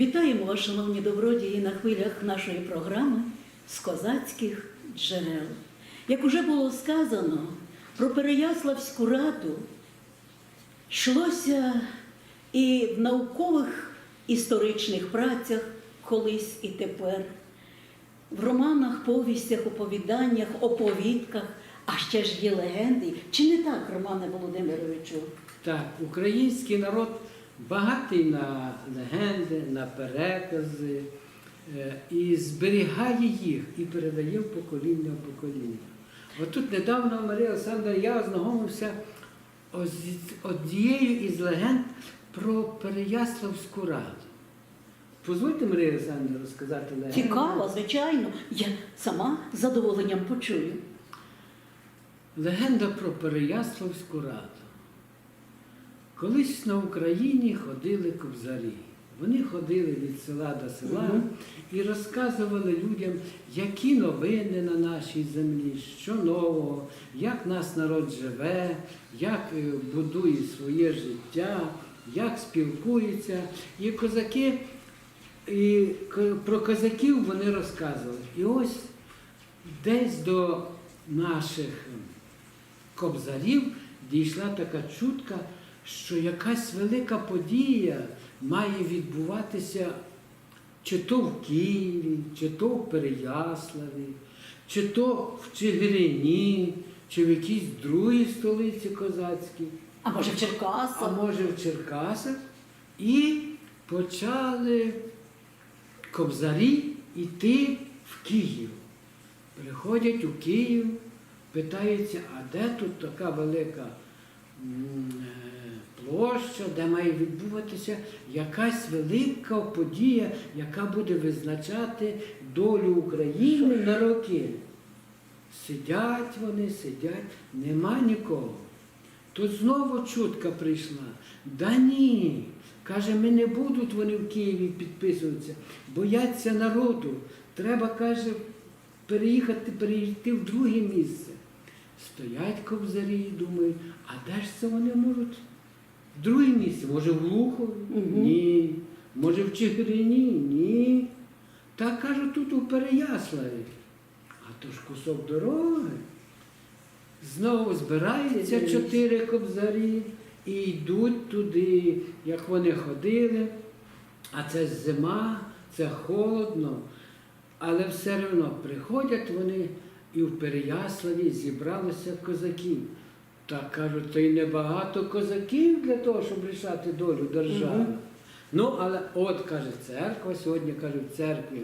Вітаємо вас, шановні добродії, на хвилях нашої програми з козацьких джерел. Як уже було сказано, про Переяславську раду йшлося і в наукових історичних працях колись і тепер, в романах, повістях, оповіданнях, оповідках, а ще ж є легенди. Чи не так, Романе Володимировичу? Так, український народ багатий на легенди, на перекази е, і зберігає їх і передає в покоління в покоління. От тут недавно Марія Олександра, я ознайомився з однією із легенд про Переяславську раду. Позвольте Марія Олександра розказати легенду. Цікаво, звичайно. Я сама з задоволенням почую. Легенда про Переяславську раду. Колись на Україні ходили кобзарі. Вони ходили від села до села і розказували людям, які новини на нашій землі, що нового, як наш народ живе, як е, будує своє життя, як спілкується. І козаки, і про козаків вони розказували. І ось десь до наших кобзарів дійшла така чутка, що якась велика подія має відбуватися чи то в Києві, чи то в Переяславі, чи то в Чигирині, чи в якійсь другій столиці козацькій, А може в а Черкасах? може в Черкасах. І почали кобзарі йти в Київ. Приходять у Київ, питаються, а де тут така велика площа, де має відбуватися якась велика подія, яка буде визначати долю України на роки. Сидять вони, сидять, нема нікого. Тут знову чутка прийшла. Да ні. Каже, ми не будуть вони в Києві підписуватися, бояться народу. Треба, каже, переїхати, перейти в друге місце. Стоять кобзарі і думають, а де ж це вони можуть? В друге місце? Може в Глухові? Мгм. Ні. Може в Чигирині? Ні. Та кажуть, тут у Переяславі. А то ж кусок дороги. Знову збираються чотири кобзарі і йдуть туди, як вони ходили. А це зима, це холодно. Але все одно приходять вони і в Переяславі зібралося козаків. Та кажуть, то й небагато козаків для того, щоб рішати долю держави. Мгм. Ну, але от каже церква, сьогодні каже, в церкві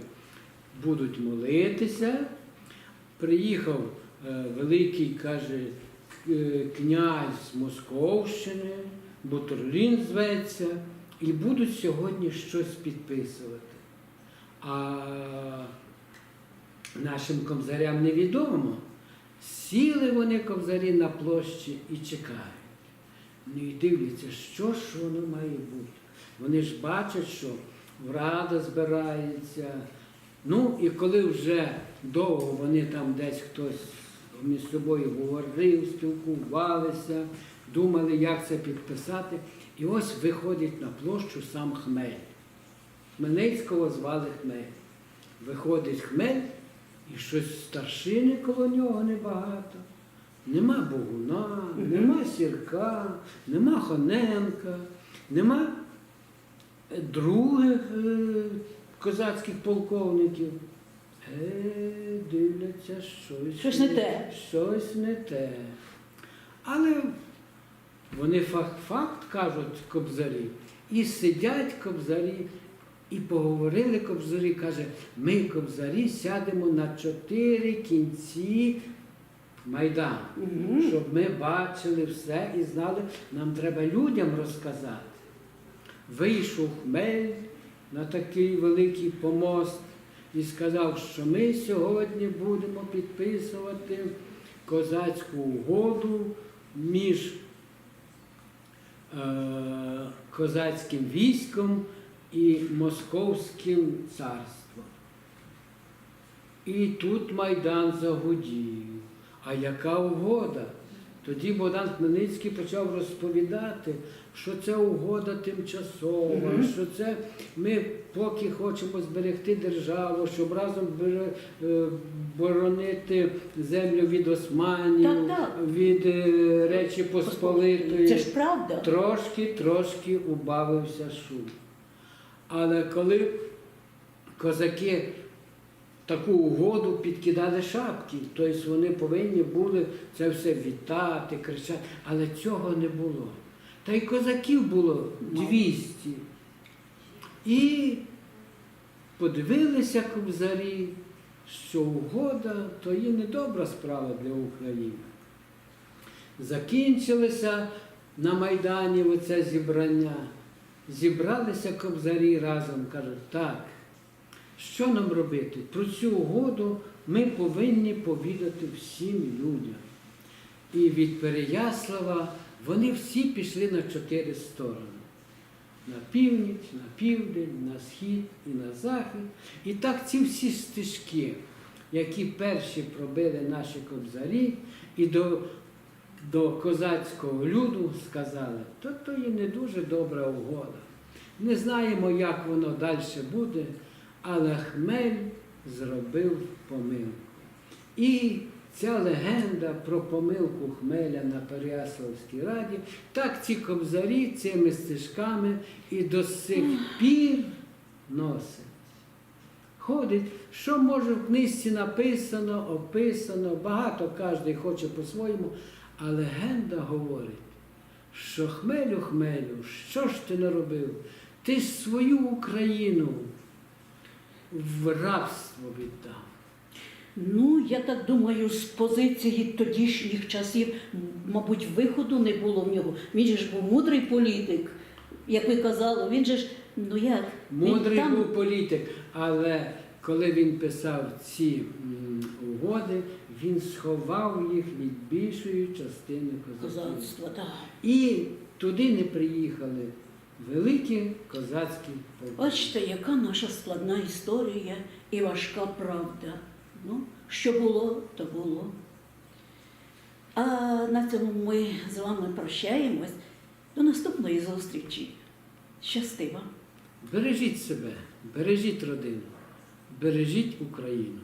будуть молитися. Приїхав е, великий, каже, е, князь Московщини, Бутурлін зветься, і будуть сьогодні щось підписувати. А нашим кобзарям невідомо. Сіли вони кобзарі на площі і чекають. Ну і дивляться, що ж воно має бути. Вони ж бачать, що рада збирається. Ну і коли вже довго вони там десь хтось між собою говорив, спілкувалися, думали, як це підписати. І ось виходить на площу сам Хмель. Хмельницького звали Хмель. Виходить Хмель, і щось старшини коло нього небагато. Нема Богуна, нема Сірка, нема Хоненка, нема е, других е, козацьких полковників. Е, дивляться, щось, Щось не те. Щось не те. Але вони факт, факт кажуть кобзарі, і сидять кобзарі, і поговорили кобзарі, каже, ми кобзарі сядемо на чотири кінці Майдану, Мгм. щоб ми бачили все і знали, нам треба людям розказати. Вийшов хмель на такий великий помост і сказав, що ми сьогодні будемо підписувати козацьку угоду між е, козацьким військом і Московським царством. І тут Майдан загудів. А яка угода? Тоді Богдан Хмельницький почав розповідати, що це угода тимчасова, Мгм. що це ми поки хочемо зберегти державу, щоб разом е, боронити землю від османів, Так, так. від е, Речі Посполитої. Це ж правда. Трошки, трошки убавився шум. Але коли козаки таку угоду підкидали шапки, тобто вони повинні були це все вітати, кричати, але цього не було. Та й козаків було 200. І подивилися кобзарі, що угода то є недобра справа для України. Закінчилося на Майдані оце зібрання. Зібралися кобзарі разом, кажуть, так, що нам робити? Про цю угоду ми повинні повідати всім людям. І від Переяслава вони всі пішли на чотири сторони. На північ, на південь, на схід і на захід. І так ці всі стежки, які перші пробили наші кобзарі, і до, до козацького люду сказали, то то є не дуже добра угода. Не знаємо, як воно далі буде, але Хмель зробив помилку. І ця легенда про помилку Хмеля на Переяславській раді, так ці кобзарі цими стежками і до сих пір носять. Ходить, що може в книжці написано, описано, багато кожен хоче по-своєму, а легенда говорить, що хмелю, хмелю, що ж ти наробив? Ти свою Україну в рабство віддав. Ну, я так думаю, з позиції тодішніх часів, мабуть, виходу не було в нього. Він же ж був мудрий політик, як ви казали, він же ж, ну як, він Мудрий там був політик, але коли він писав ці угоди, він сховав їх від більшої частини так. І туди не приїхали великі козацькі полки. Бачите, яка наша складна історія і важка правда. Ну, що було, то було. А на цьому ми з вами прощаємось. До наступної зустрічі. Щасти вам! Бережіть себе, бережіть родину, бережіть Україну.